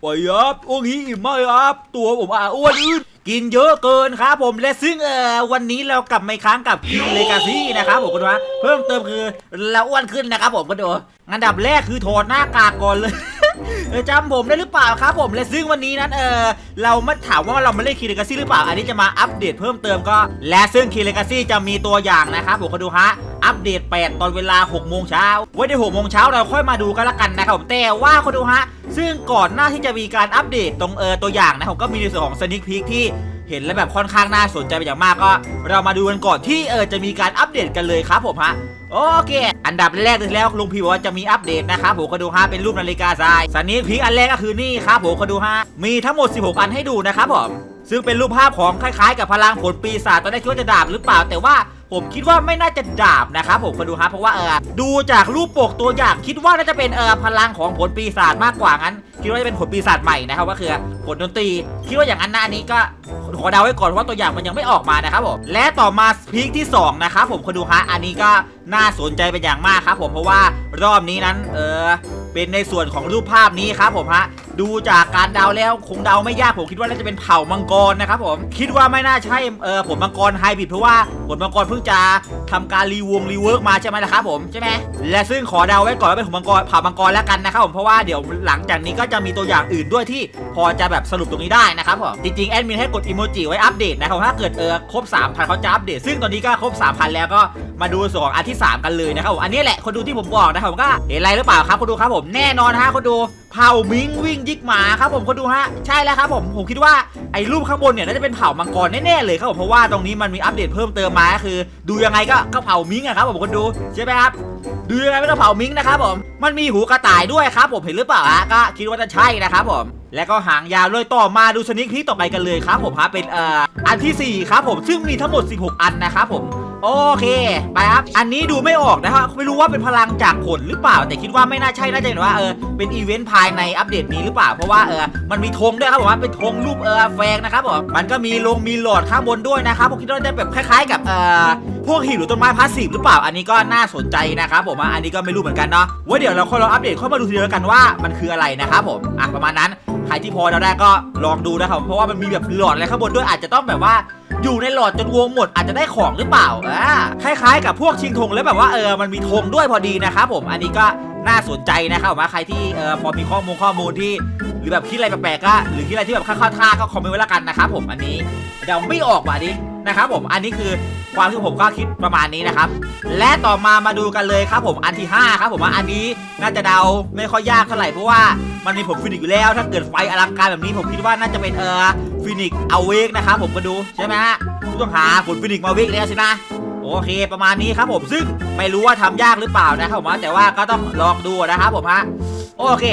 ไปครับอ้งี้อิ่มมากครับ ตัวผมอะอ้วนอืดกินเยอะเกินครับผมและซึ่งเออวันนี้เรากลับมาค้างกับคิงเลกาซี่นะครับผมคุณวะเพิ่มเติมคือเราอ้วนขึ้นนะครับผมก็ดูอันดับแรกคือถอดหน้ากากก่อนเลย เออจำผมได้หรือเปล่าครับผมและซึ่งวันนี้นั้นเออเรามาถามว่าเรามาเล่นคีเลกาซี่หรือเปล่า อันนี้จะมาอัปเดตเพิ่มเติมก็ และซึ่งคีเลกาซี่จะมีตัวอย่างนะครับผมก็ดูฮะอัปเดต 8 ตอนเวลา 6 โมงเช้าไว้ใน6โมงเช้าเราค่อยมาดูกันละกันนะครับผมแต่ว่าคนดูฮะ ซึ่งก่อนหน้าที่จะมีการอัปเดตตรงเออตัวอย่างนะผมก็มีในส่วนของสนิคพีคที่ เห็นแล้วแบบค่อนข้างน่าสนใจเป็นอย่างมากก็ เรามาดูกันก่อนที่เออจะมีการอัปเดตกันเลยครับผมฮะโอเค อันดับแรกเลยแล้วลุงพีบอกว่าจะมีอัปเดตนะครับผมก็ดูฮะเป็นรูปนาฬิกาทรายสันนี้พีอันแรกก็คือนี่ครับผมก็ดูฮะมีทั้งหมด 16 อันให้ดูนะครับผมซึ่งเป็นรูปภาพของคล้ายๆ กับพลังผลปีศาจตอนแรกคิดว่าจะดาบหรือเปล่าแต่ว่า ผมคิดว่าไม่น่าจะดาบนะครับผมก็ดูฮะเพราะว่าเออดูจากรูปปกตัวอย่างคิดว่าน่าจะเป็นเออพลังของผลปีศาจมากกว่างั้น คิดว่าจะเป็นผลปีศาจใหม่นะครับก็คือผลดนตรีคิดว่าอย่างนั้นนะอันนี้ก็ขอเดาไว้ก่อนเพราะว่าตัวอย่างมันยังไม่ออกมานะครับผมและต่อมาพีคที่สองนะครับผมคนดูฮะอันนี้ก็น่าสนใจเป็นอย่างมากครับผมเพราะว่ารอบนี้นั้นเออเป็นในส่วนของรูปภาพนี้ครับผมฮะ ดูจากการเดาแล้วคงเดาไม่ยากผมคิดว่าน่าจะเป็นเผ่ามังกรนะครับผมคิดว่าไม่น่าใช่เออผลมังกรไฮบริดเพราะว่าผลมังกรเพิ่งจะทำการรีวงรีเวิร์กมาใช่ไหมล่ะครับผมใช่ไหมและซึ่งขอเดาไว้ก่อนว่าเป็นผลมังกรเผ่ามังกรแล้วกันนะครับผมเพราะว่าเดี๋ยวหลังจากนี้ก็จะมีตัวอย่างอื่นด้วยที่พอจะแบบสรุปตรงนี้ได้นะครับผมจริงๆแอดมินให้กดอีโมจิไว้อัปเดตนะครับถ้าเกิดเออครบ3,000เขาจะอัปเดต ซึ่งตอนนี้ก็ครบ3,000แล้วก็มาดูส่วนของอันที่ 3 กันเลยนะครับผมอันนี้แหละคนดูที่ผมบอกนะครับผมก็เห็นอะไรหรือเปล่าครับคนดูครับผมแน่นอนฮะคนดูเผ่ามิงวิ่งยิกหมาครับผมคนดูฮะใช่แล้วครับผมผมคิดว่าไอ้รูปข้างบนเนี่ยน่าจะเป็นเผ่ามังกรแน่ๆเลยครับผมเพราะว่าตรงนี้มันมีอัปเดตเพิ่มเติมมาคือ ดูยังไงก็ก็เผ่ามิงอะครับผมคนดูใช่ไหมครับดูยังไงไม่ต้องเผามิงนะครับผมมันมีหูกระต่ายด้วยครับผมเห็นหรือเปล่าฮะก็คิดว่าจะใช่นะครับผมแล้วก็หางยาวเลยต่อมาดูชนิดพีคต่อไปกันเลยครับผมฮะเป็นเอ่ออันทีสี่4ครับผมซึ่งมีทั้งหมด 16 อันนะครับผม โอเค ไปครับ อันนี้ดูไม่ออกนะครับไม่รู้ว่าเป็นพลังจากผลหรือเปล่า แต่คิดว่าไม่น่าใช่น่าจะเป็นว่าเออเป็นอีเวนต์ภายในอัปเดตนี้หรือเปล่า เพราะว่าเออมันมีธงด้วยครับผมว่าเป็นธงรูปเออแฟงนะครับผมมันก็มีลงมีหลอดข้างบนด้วยนะครับผมคิดว่าจะแบบคล้ายๆ กับเออพวกหินหรือต้นไม้พาสซีฟหรือเปล่า อันนี้ก็น่าสนใจนะครับผมอันนี้ก็ไม่รู้เหมือนกันเนาะไว้เดี๋ยวเราค่อยลองอัปเดตค่อยมาดูทีเดียวแล้วกันว่ามันคืออะไรนะครับผมอะประมาณนั้นใครที่พอเราได้ก็ลองดูนะครับเพราะว่ามันมีแบบหลอดอะไรข้างบนด้วยอาจจะต้องแบบว่า อยู่ในหลอดจนวงหมดอาจจะได้ของหรือเปล่าอ่าคล้ายๆ กับพวกชิงธงแล้วแบบว่าเออมันมีธงด้วยพอดีนะครับผมอันนี้ก็น่าสนใจนะครับผมว่าใครที่เออพอมีข้อมูลข้อมูลที่ หรือแบบคิดอะไรแปลกๆก็หรือคิดอะไรที่แบบเข้าๆท่าก็คอมเมนต์ไว้ละกันนะครับผมอันนี้เดาไม่ออกว่ะดิ นะครับผมอันนี้คือความที่ผมก็คิดประมาณนี้นะครับ และต่อมามาดูกันเลยครับผมอันที่ห้าครับผมว่าอันนี้น่าจะเดาไม่ค่อยยากเท่าไหร่เพราะว่ามันมีผลฟินิกอยู่แล้ว ถ้าเกิดไฟอลังการแบบนี้ผมคิดว่าน่าจะเป็นเออฟินิกเอาเวกนะครับผมก็ดูใช่ไหมฮะผู้ต้องหาผลฟินิกมาเวกแล้วสินะโอเคประมาณนี้ครับผมซึ่งไม่รู้ว่าทำยากหรือเปล่านะครับผมแต่ว่าก็ต้องลองดูนะครับผมฮะ โอเค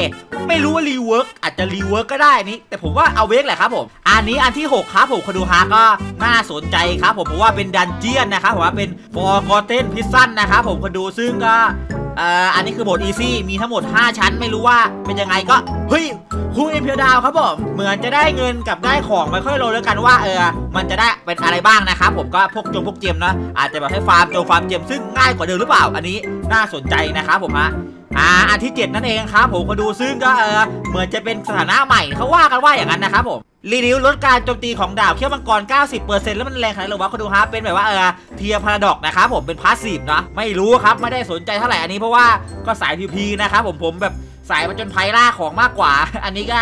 ไม่รู้ว่ารีเวิร์กอาจจะรีเวิร์กก็ได้นี่แต่ผมว่าเอาเวกแหละครับผมอันนี้อันที่ 6 ครับผมคนดูฮาก็น่าสนใจครับผมเพราะว่าเป็นดันเจียนนะครับผมว่าเป็นฟอร์กอเทนพิซซันนะครับผมคนดูซึ่งก็เอ่ออันนี้คือโหมดอีซี่มีทั้งหมด 5 ชั้นไม่รู้ว่าเป็นยังไงก็ เฮ้ยคูเอ็มเพียดาวครับผมเหมือนจะได้เงินกับได้ของไม่ค่อยโลแล้วกันว่าเออ มันจะได้เป็นอะไรบ้างนะครับผมก็พวกจงพวกเจมนะอาจจะแบบให้ฟาร์มจงฟาร์มเจมซึ่งง่ายกว่าเดิมหรือเปล่า อันนี้น่าสนใจนะครับผมฮะ อ่าอันที่ 7 นั่นเองครับผมก็ดูซึ่งก็เออเหมือนจะเป็นสถานะใหม่เขาว่ากันว่าอย่างนั้นนะครับผมรีดิวลดการโจมตีของดาบเขี้ยวมังกร 90%แล้วมันแรงขนาดไหนหรือว่าเขาดูฮะเป็นแบบว่าเออเทียพาราดอกนะครับผมเป็นพาสซีฟเนาะไม่รู้ครับไม่ได้สนใจเท่าไหร่อันนี้เพราะว่าก็สายพีพีนะครับผมผมแบบสายมาจนภัยล่าของมากกว่า อันนี้ก็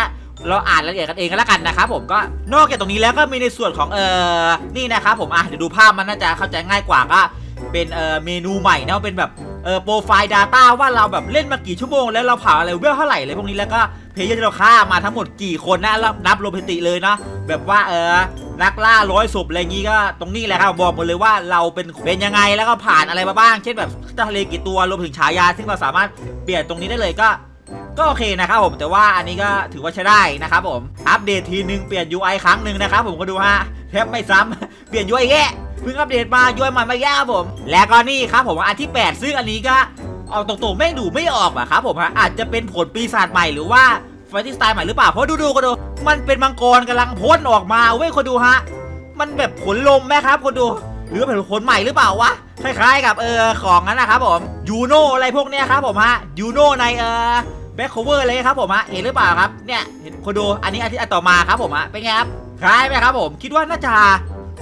เราอ่านรายละเอียดกันเองก็แล้วกันนะครับผมก็นอกจากตรงนี้แล้วก็มีในส่วนของเออนี่นะครับผมอะเดี๋ยวดูภาพมันน่าจะเข้าใจง่ายกว่าก็เป็นเอ่อเมนูใหม่นะเป็นแบบ เออโปรไฟล์ Data ว่าเราแบบเล่นมากี่ชั่วโมงแล้วเราผ่าอะไรเวลเท่าไหร่อะไรพวกนี้แล้วก็เพลเยอร์ที่เราฆ่ามาทั้งหมดกี่คนนะแล้วนับรวมสถิติเลยนะแบบว่าเออนักล่าร้อยศพอะไรงี้ก็ตรงนี้แหละครับบอกหมดเลยว่าเราเป็นเป็นยังไงแล้วก็ผ่านอะไรมาบ้าง เช่นแบบทะเลกี่ตัวรวมถึงฉายา ซึ่งเราสามารถเปลี่ยนตรงนี้ได้เลยก็ก็โอเคนะครับผมแต่ว่าอันนี้ก็ถือว่าใช้ได้นะครับผมอัปเดตทีนึงเปลี่ยน UI ครั้งหนึ่งนะครับผมก็ดูฮะแทบไม่ซ้ำเปลี่ยน UI แย่ เพิ่งอัปเดตมา UI ใหม่มาแย่ครับผม แล้วก็นี่ครับผมอันที่ 8 ซึ่งอันนี้ก็เอาตรงๆไม่ดูไม่ออกอะครับผมฮะอาจจะเป็นผลปีศาจใหม่หรือว่าไฟที่สไตล์ใหม่หรือเปล่าเพราะดูดูๆก็ดู มันเป็นมังกรกำลังพ่นออกมาเว้ยคนดูฮะ มันแบบผลลมไหมครับคนดู หรือว่าเป็นผลใหม่หรือเปล่าวะคล้ายๆกับเออของนั้นนะครับผมยูโนอะไรพวกเนี้ยครับผมฮะยูโนในเออแบ็คโคเวอร์เลยครับผมฮะเห็นหรือเปล่าครับเนี่ยเห็นคนดูอันนี้อันที่อันต่อมาครับผมฮะเป็นไงครับคล้ายไหมครับผม คิดว่าน่าจะ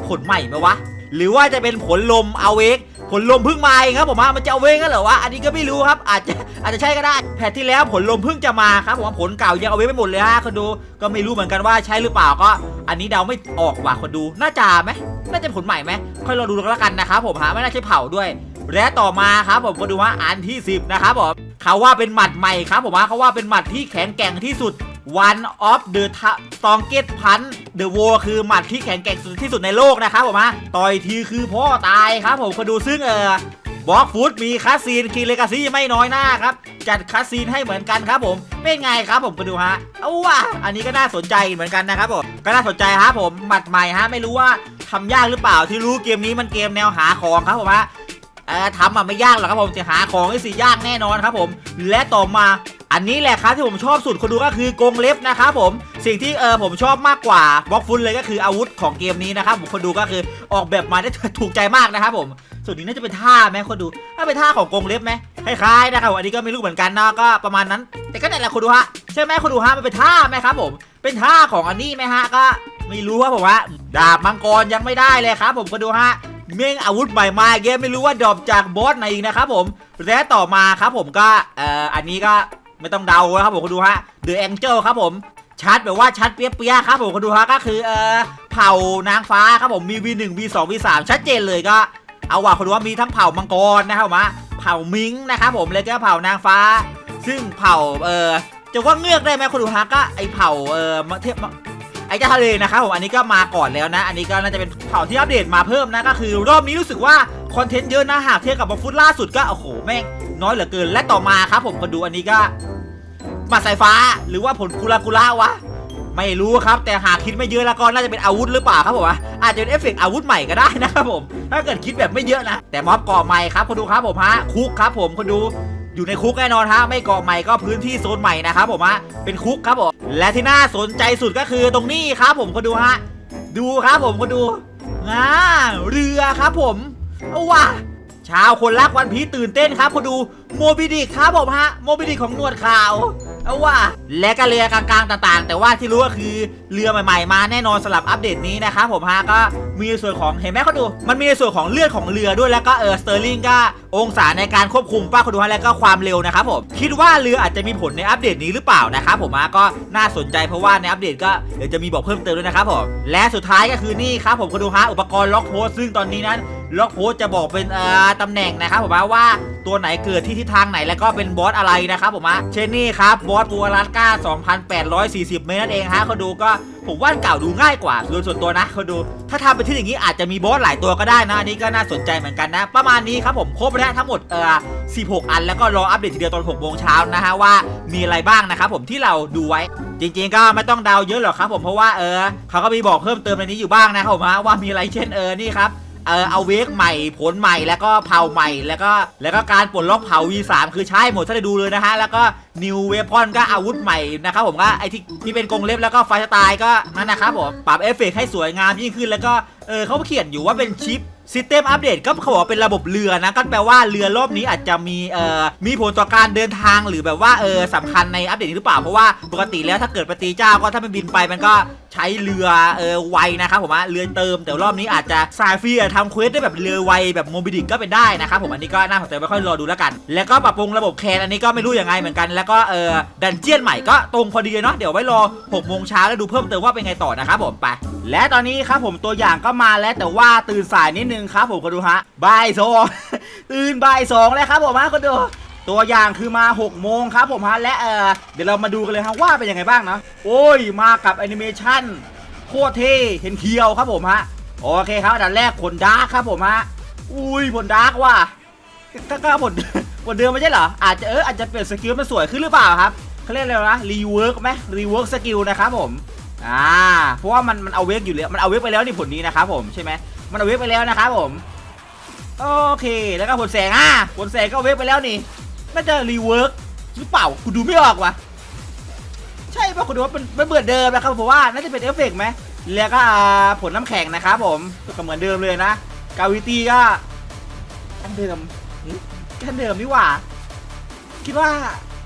ผลใหม่ไหมวะ หรือว่าจะเป็นผลลมเอาเวกผลลมเพิ่งมาเองครับผมฮะมันจะเอาเวกกันเหรอวะอันนี้ก็ไม่รู้ครับ อาจจะอาจจะใช่ก็ได้แพทที่แล้วผลลมเพิ่งจะมาครับผมผลเก่ายังเอาเวกไม่หมดเลยฮะคนดูก็ไม่รู้เหมือนกันว่าใช่หรือเปล่าก็ อันนี้เดาไม่ออกว่ะคนดูน่าจะไหมน่าจะผลใหม่ไหมค่อยรอดูแล้วกันนะครับผมฮะไม่น่าใช่เผาด้วย และต่อมาครับผมก็ดูว่าอันที่ 10นะครับผมเขาว่าเป็นหมัดใหม่ครับผมว่าเขาว่าเป็นหมัดที่แข็งแกร่งที่สุด One of the strongest punch the war คือหมัดที่แข็งแกร่งสุดที่สุดในโลกนะครับผมฮะต่อยทีคือพ่อตายครับผมก็ดูซึ่งเออบล็อกฟุตมีคัสซีนคีเลกาซี่ไม่น้อยหน้าครับ จัดคัสซีนให้เหมือนกันครับผม เป็นไงครับผมก็ดูฮะเอาว่ะอันนี้ก็น่าสนใจเหมือนกันนะครับผมก็น่าสนใจครับผมหมัดใหม่ฮะไม่รู้ว่าทำยากหรือเปล่าที่รู้เกมนี้มันเกมแนวหาของครับผมฮะเออทำอะไม่ยากหรอกครับผมจะหาของให้สิยากแน่นอนครับผม และต่อมา อันนี้แหละครับที่ผมชอบสุดคนดูก็คือกรงเล็บนะครับผมสิ่งที่เออผมชอบมากกว่าบล็อกฟุตเลยก็คืออาวุธของเกมนี้นะครับผมคนดูก็คือออกแบบมาได้ถูกใจมากนะครับผมส่วนนี้น่าจะเป็นท่าไหมคนดูถ้าเป็นท่าของกรงเล็บไหมคล้ายๆนะครับอันนี้ก็ไม่รู้เหมือนกันเนาะก็ประมาณนั้น แต่ก็นั่นแหละคนดูฮะใช่ไหมคนดูฮะมันเป็นท่าไหมครับผมเป็นท่าของอันนี้ไหมฮะก็ไม่รู้ครับผมว่าดาบมังกรยังไม่ได้เลยครับผมคนดูฮะเม่งอาวุธใหม่มาเกมไม่รู้ว่าดรอปจากบอสไหนอีกนะครับผมและต่อมาครับผมก็เอ่ออันนี้ก็ ไม่ต้องเดานะครับผมคุณดูฮะ The Angel ครับผมชัดแบบว่าชัดเปียกๆครับผมคุณดูฮะก็คือเอ่อเผ่านางฟ้าครับผมมี V1 V2 V3 ชัดเจนเลยก็ เอาว่าคุณดูว่ามีทั้งเผ่ามังกรนะครับผมเผ่ามิงนะครับผมแล้วก็เผ่านางฟ้า ซึ่งเผ่าเอ่อจะว่าเงือกได้ไหมคุณดูฮะก็ไอเผ่าเอ่อมะเทพมะไอ้เจ้าทะเลนะครับผมอันนี้ก็มาก่อนแล้วนะ อันนี้ก็น่าจะเป็นเผ่าที่อัปเดตมาเพิ่มนะก็คือ รอบนี้รู้สึกว่าคอนเทนต์เยอะนะหากเทียบกับบอฟุตล่าสุดก็โอ้โหแม่งน้อยเหลือเกิน และต่อมาครับผมคนดูอันนี้ก็ มาสายฟ้า หรือว่าผลกุลากุล่าวะ ไม่รู้ครับ แต่หากคิดไม่เยอะแล้วก็น่าจะเป็นอาวุธหรือเปล่าครับผมอาจจะเป็นเอฟเฟกต์อาวุธใหม่ก็ได้นะครับผม ถ้าเกิดคิดแบบไม่เยอะนะ แต่ม็อบก่อใหม่ครับคนดูครับผมฮะคุกครับผมคนดูอยู่ในคุกแน่นอนฮะไม่เกาะใหม่ก็พื้นที่โซนใหม่นะครับผมฮะเป็นคุกครับผมและที่น่าสนใจสุดก็คือตรงนี้ครับผมคนดูฮะดูครับผมคนดูง่าเรือครับผมเอาว่ะชาวคนรักวันพีตื่นเต้นครับคนดูโมบิดิกครับผมฮะโมบิดิกของหนวดขาว เอาว่ะและก็เรือกลางๆต่างๆ แต่ว่าที่รู้ก็คือเรือใหม่ๆมาแน่นอนสำหรับอัปเดตนี้นะครับผมฮะก็มีในส่วนของเห็นไหมเขาดู มันมีในส่วนของเลือดของเรือด้วยแล้วก็เออสเตอร์ลิงก็องศาในการควบคุมป้าคนดูฮะแล้วก็ความเร็วนะครับผมคิดว่าเรืออาจจะมีผลในอัปเดตนี้หรือเปล่านะครับผมฮะก็น่าสนใจเพราะว่าในอัปเดตก็เดี๋ยวจะมีบอกเพิ่มเติมด้วยนะครับผมและสุดท้ายก็คือนี่ครับผมคนดูฮะอุปกรณ์ล็อกโพสซึ่งตอนนี้นั้น ล็อกโพสต์จะบอกเป็นเอ่อตำแหน่งนะครับผมว่าตัวไหนเกิดที่ทิศทางไหนแล้วก็เป็นบอสอะไรนะครับผมเช่นนี่ครับบอสปูอลาสก้า 2,840 เมตรนั่นเองฮะเขาดูก็ผมว่าเก่าดูง่ายกว่าส่วนส่วนตัวนะเขาดู ถ้าทำเป็นที่อย่างนี้อาจจะมีบอสหลายตัวก็ได้นะอันนี้ก็น่าสนใจเหมือนกันนะ ประมาณนี้ครับผมครบแล้วทั้งหมดเอ่อ16 อันแล้วก็รออัปเดตทีเดียวตอน6โมงเช้านะฮะว่ามีอะไรบ้างนะครับผมที่เราดูไว้จริงๆก็ไม่ต้องเดาเยอะหรอกครับผมเพราะว่าเออเขาก็มีบอกเพิ่มเติมในนี้อยู่บ้างนะครับผมว่ามีอะไรเช่นเออนี่ครับ เออเอาเวกใหม่ผลใหม่แล้วก็เผาใหม่แล้วก็แล้วก็การปลดล็อกเผา V3 คือใช้หมดถ้าได้ดูเลยนะฮะ แล้วก็นิวเวพอนก็อาวุธใหม่นะครับผมก็ไอที่ที่เป็นกรงเล็บแล้วก็ไฟสไตล์ก็นั่นนะครับผมปรับเอฟเฟกให้สวยงามยิ่งขึ้นแล้วก็เออเขาเขียนอยู่ว่าเป็นชิป ซิสเต็มอัปเดตก็เขาบอกเป็นระบบเรือนะก็แปลว่าเรือรอบนี้อาจจะมีเอ่อมีผลต่อการเดินทางหรือแบบว่าเออสำคัญในอัปเดตนี้หรือเปล่าเพราะว่าปกติแล้วถ้าเกิดปฏิเจ้าก็ถ้ามันบินไปมันก็ใช้เรือเออไวนะครับผมว่าเรือเติม แต่รอบนี้อาจจะสายฟีทำเควสได้แบบเรือไวแบบโมบิดิกก็เป็นได้นะครับผมอันนี้ก็น่าสนใจไว้ค่อยรอดูแล้วกัน แล้วก็ปรับปรุงระบบแคนอันนี้ก็ไม่รู้ยังไงเหมือนกัน แล้วก็เออดันเจียนใหม่ก็ตรงพอดีเลยเนาะเดี๋ยวไว้รอ6โมงเช้าแล้วดูเพิ่มเติมว่าเป็นไงต่อนะครับผมไป และตอนนี้ครับผมตัวอย่างก็มาแล้วแต่ว่าตื่นสายนิดนึงครับผมก็ดูฮะบ่ายสองตื่นบ่ายสองแล้วครับผมฮะก็ดูตัวอย่างคือมา6โมงครับผมฮะและเออเดี๋ยวเรามาดูกันเลยฮะว่าเป็นยังไงบ้างนะโอ้ยมากับแอนิเมชันโคตรเท่เห็นเคียวครับผมฮะโอเคครับอันดับแรกผลดาร์กครับผมฮะอุ้ยผลดาร์กว่ะก็ก็ผลผลเดิมไม่ใช่เหรออาจจะเอออาจจะเปลี่ยนสกิลมันสวยขึ้นหรือเปล่าครับเขาเรียกอะไรนะรีเวิร์กไหมรีเวิร์กสกิลนะครับผม อ่าเพราะว่ามันมันเอาเวกอยู่แล้วมันเอาเวกไปแล้วนี่ผลนี้นะครับผมใช่ไหมมันเอาเวกไปแล้วนะครับผมโอเคแล้วก็ผลแสงอะผลแสงก็เวกไปแล้วนี่น่าจะรีเวิร์กหรือเปล่ากูดูไม่ออกว่ะใช่ป่ะคุณดูว่ามันมันเหมือนเดิมนะครับผมว่าน่าจะเป็นเอฟเฟกต์ไหมแล้วก็ผลน้ำแข็งนะครับผมก็เหมือนเดิมเลยนะกาวิตี้ก็อันเดิมหึอันเดิมนี่หว่า คิดว่า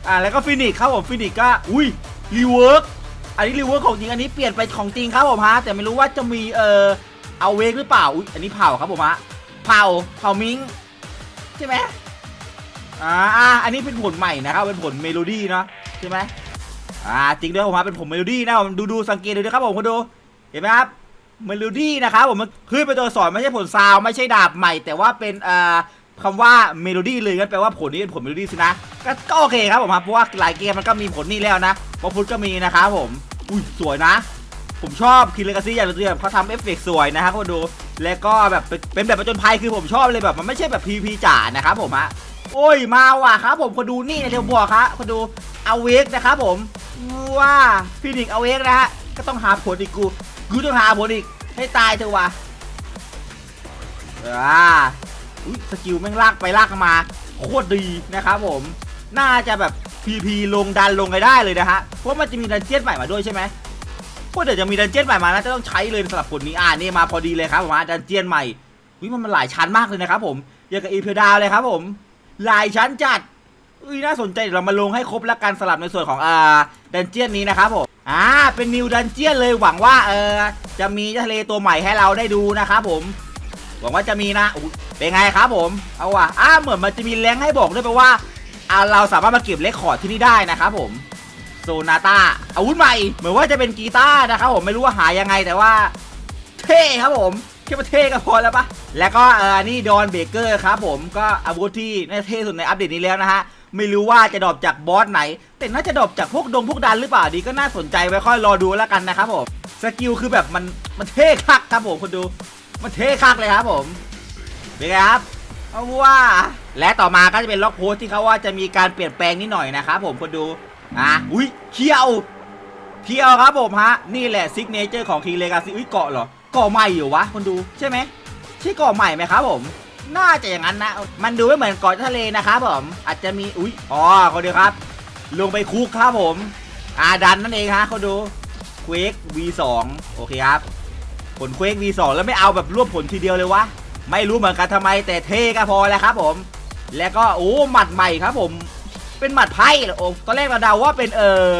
อ่าแล้วก็ฟินิกส์ครับผมฟินิกส์ก็อุ้ยรีเวิร์ก อันนี้รีเวิร์ของจริงอันนี้เปลี่ยนไปของจริงครับผมฮะแต่ไม่รู้ว่าจะมีเอ่อเอาเวกหรือเปล่าอุ้ยอันนี้เผาครับผมฮะเผาเผามิงใช่ไหมอ่าอ่าอันนี้เป็นผลใหม่นะครับเป็นผลเมโลดี้เนาะใช่ไหมอ่าจริงด้วยผมฮะเป็นผลเมโลดี้นะผมดูดูสังเกตดูนะครับผมคุณดูเห็นไหมครับเมโลดี้นะครับผมมันขึ้นเป็นตัวสอนไม่ใช่ผลซาวไม่ใช่ดาบใหม่ แต่ว่าเป็นเอ่อคำว่าเมโลดี้เลยงั้นแปลว่าผลนี้เป็นผลเมโลดี้สินะก็ก็โอเคครับผมครับเพราะว่าหลายเกมมันก็มีผลนี้แล้วนะ พอพุทธก็มีนะครับผม อุ้ยสวยนะ ผมชอบคินเลกาซี่อย่างเดียวเขาทำเอฟเฟกต์สวยนะครับคุณดู แล้วก็แบบเป็นแบบประจนภัยคือผมชอบเลยแบบมันไม่ใช่แบบพีพีจ๋านะครับผมฮะโอ้ยมาว่ะครับผมคนดูนี่ในเทลบัวครับคนดูเอาเวกนะครับผมว่าฟินิกเอาเวกนะฮะก็ต้องหาผลอีกกูกูต้องหาผลอีกให้ตายเถอะวะอ่าอุ๊ยสกิลแม่งลากไปลากมา โคตรดีนะครับผม น่าจะแบบ PP ลงดันลงไปได้เลยนะฮะ เพราะมันจะมีดันเจี้ยนใหม่มาด้วยใช่ไหมเพราะเดี๋ยวจะมีดันเจี้ยนใหม่มานะจะต้องใช้เลยสำหรับผลนี้อ่านี่มาพอดีเลยครับผมดันเจี้ยนใหม่วิมันมันหลายชั้นมากเลยนะครับผมอย่างกับอีเพดาวเลยครับผม หลายชั้นจัดอุ้ยน่าสนใจเรามาลงให้ครบแล้วกันสลับในส่วนของอ่าดันเจี้ยนนี้นะครับผมอ่าเป็นนิวดันเจี้ยนเลยหวังว่าเออจะมีทะเลตัวใหม่ให้เราได้ดูนะครับผม หวังว่าจะมีนะเป็นไงครับผมเอาว่ะอ้าเหมือนมันจะมีแรงให้บอกด้วยแปลว่า อ่าเราสามารถมาเก็บเลคคอร์ดที่นี่ได้นะครับผมโซนาตาอาวุธใหม่ เหมือนว่าจะเป็นกีตาร์นะครับผมไม่รู้ว่าหายังไงแต่ว่า เท่ครับผมแค่มาเท่ก็พอแล้วปะแล้วก็เออนี่ดอนเบเกอร์ครับผมก็อาวุธที่น่าเท่สุดในอัปเดตนี้แล้วนะฮะไม่รู้ว่าจะดรอปจากบอสไหน แต่น่าจะดรอปจากพวกดงพวกดันหรือเปล่าดีก็น่าสนใจไว้ค่อยรอดูแล้วกันนะครับผมสกิลคือแบบมันมันเท่คักครับผมคุณดูมันเท่คักเลยครับผมเป็นไงครับเอาว่า และต่อมาก็จะเป็นล็อกโพสที่เขาว่าจะมีการเปลี่ยนแปลงนิดหน่อยนะครับผมคนดูอะอุ้ยเคียวเคียวครับผมฮะนี่แหละซิกเนเจอร์ของคิงเลกาซีอุ้ยเกาะเหรอเกาะใหม่อยู่วะคนดูใช่ไหมใช่เกาะใหม่ไหมครับผม น่าจะอย่างนั้นนะ มันดูไม่เหมือนเกาะทะเลนะครับผม อาจจะมีอุ้ยอ๋อคนดูครับ ลงไปคุกครับผมอาดันนั่นเองฮะคนดูเควก V2 โอเคครับ ผลเควก V2 แล้วไม่เอาแบบรวบผลทีเดียวเลยวะไม่รู้เหมือนกันทำไมแต่เท่ก็พอแล้วครับผม แล้วก็โอ้หมัดใหม่ครับผมเป็นหมัดไพ่โอ้ตอนแรกเราเดาว่าเป็นเออ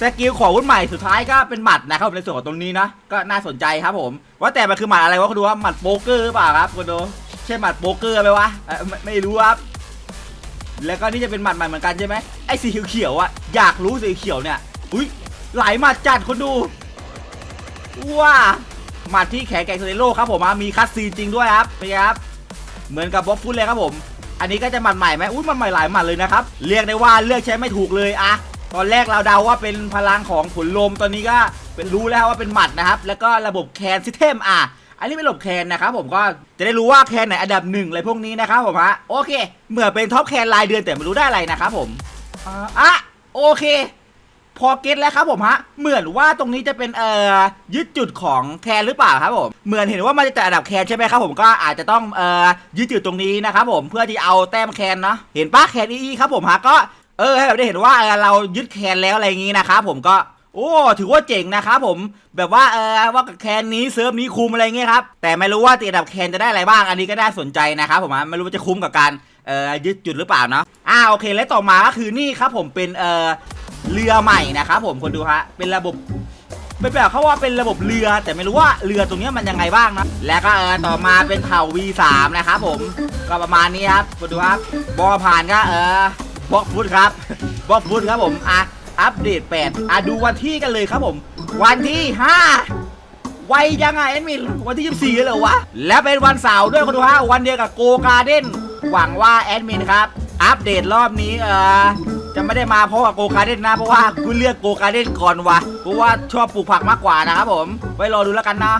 สกิลของรุ่นใหม่สุดท้ายก็เป็นหมัดนะครับในส่วนของตรงนี้นะก็น่าสนใจครับผม ว่าแต่มันคือหมัดอะไรวะคุณดูว่าหมัดโป๊กเกอร์หรือเปล่าครับคุณดูใช่หมัดโป๊กเกอร์ไหมวะไม่ไม่รู้ครับแล้วก็นี่จะเป็นหมัดใหม่เหมือนกันใช่ไหมไอ้สีเขียวๆอะอยากรู้สีเขียวเนี่ยอุ้ยหลายหมัดจัดคนดูว้าหมัดที่แขนแกร่งสุดในโลกครับผมมีคัสซีนจริงด้วยครับเป็นไงครับเหมือนกับบ็อกฟุตเลยครับผม อันนี้ก็จะหมัดใหม่ไหมอุ้ยมันใหม่หลายหมัดเลยนะครับ เรียกได้ว่าเลือกใช้ไม่ถูกเลยอะตอนแรกเราเดาว่าเป็นพลังของผลลม ตอนนี้ก็เป็นรู้แล้วว่าเป็นหมัดนะครับ แล้วก็ระบบแคนซิเทมอะ อันนี้เป็นระบบแคนนะครับผมก็จะได้รู้ว่าแคนไหนอันดับหนึ่งอะไรพวกนี้นะครับผมฮะ โอเค เหมือนเป็นท็อปแคนรายเดือนแต่ไม่รู้ได้อะไรนะครับผม อะ โอเค พอเก็ตแล้วครับผมฮะ เหมือนว่าตรงนี้จะเป็นเอ่อยึดจุดของแคนหรือเปล่าครับผม เหมือนเห็นว่ามันจะแต่อันดับแคนใช่ไหมครับผมก็อาจจะต้องเอ่อยึดจุดตรงนี้นะครับผมเพื่อที่เอาแต้มแคนเนาะเห็นปะแคนอีครับผมฮะก็เออให้แบบได้เห็นว่าเออเรายึดแคนแล้วอะไรอย่างงี้นะครับผมก็โอ้ถือว่าเจ๋งนะครับผมแบบว่าเออว่ากับแคนนี้เซิร์ฟนี้คุ้มอะไรเงี้ยครับแต่ไม่รู้ว่าติดอันดับแคนจะได้อะไรบ้างอันนี้ก็น่าสนใจนะครับผมฮะไม่รู้ว่าจะคุ้มกับการเอ่อยึดจุดหรือเปล่าเนาะอ่าโอเค และต่อมาก็คือนี่ครับผมเป็นเอ่อ เรือใหม่นะครับผมคนดูฮะเป็นระบบเป็นแบบเขาว่าเป็นระบบเรือ แต่ไม่รู้ว่าเรือตรงนี้มันยังไงบ้างนะ แล้วก็เออต่อมาเป็นเผ่า V3 นะครับผมก็ประมาณนี้ครับคนดูครับบอผ่านก็เออบล็อกฟุตครับบล็อกฟุตครับผมอะอัปเดต8อะดูวันที่กันเลยครับผม วันที่ 5ไวยังไงแอดมินวันที่ 24เลยเหรอวะ แล้วเป็นวันเสาร์ด้วยคนดูฮะวันเดียวกับโกการ์เด้นหวังว่าแอดมินครับ อัปเดตรอบนี้เออ จะไม่ได้มาเพราะว่าโกการ์เด้นนะเพราะว่ากูเลือกโกการ์เด้นก่อนวะเพราะว่าชอบปลูกผักมากกว่านะครับผมไว้รอดูแล้วกันนะ